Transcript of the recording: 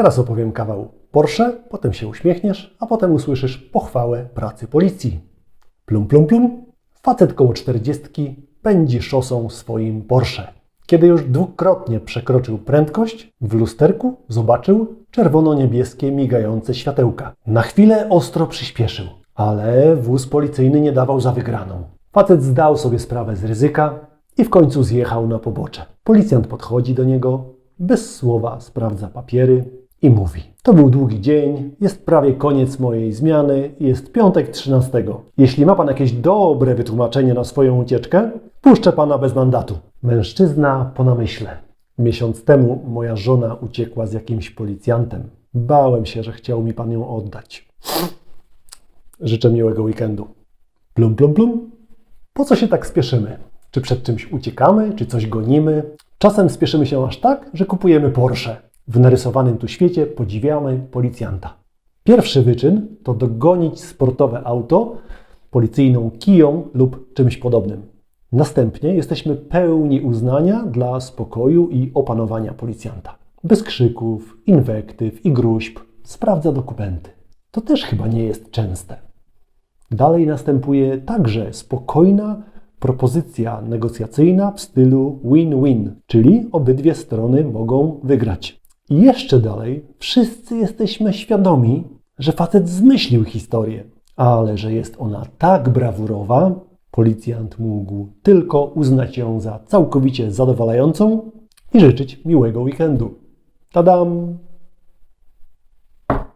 Teraz opowiem kawał Porsche, potem się uśmiechniesz, a potem usłyszysz pochwałę pracy policji. Plum, plum, plum. Facet koło czterdziestki pędzi szosą swoim Porsche. Kiedy już dwukrotnie przekroczył prędkość, w lusterku zobaczył czerwono-niebieskie migające światełka. Na chwilę ostro przyspieszył, ale wóz policyjny nie dawał za wygraną. Facet zdał sobie sprawę z ryzyka i w końcu zjechał na pobocze. Policjant podchodzi do niego, bez słowa sprawdza papiery i mówi: To był długi dzień, jest prawie koniec mojej zmiany, jest piątek 13. Jeśli ma pan jakieś dobre wytłumaczenie na swoją ucieczkę, puszczę pana bez mandatu. Mężczyzna po namyśle. Miesiąc temu moja żona uciekła z jakimś policjantem. Bałem się, że chciał mi pan ją oddać. Życzę miłego weekendu. Plum, plum, plum. Po co się tak spieszymy? Czy przed czymś uciekamy, czy coś gonimy? Czasem spieszymy się aż tak, że kupujemy Porsche. W narysowanym tu świecie podziwiamy policjanta. Pierwszy wyczyn to dogonić sportowe auto policyjną kiją lub czymś podobnym. Następnie jesteśmy pełni uznania dla spokoju i opanowania policjanta. Bez krzyków, inwektyw i gruźb sprawdza dokumenty. To też chyba nie jest częste. Dalej następuje także spokojna propozycja negocjacyjna w stylu win-win, czyli obydwie strony mogą wygrać. I jeszcze dalej, wszyscy jesteśmy świadomi, że facet zmyślił historię, ale że jest ona tak brawurowa, policjant mógł tylko uznać ją za całkowicie zadowalającą i życzyć miłego weekendu. Tadam!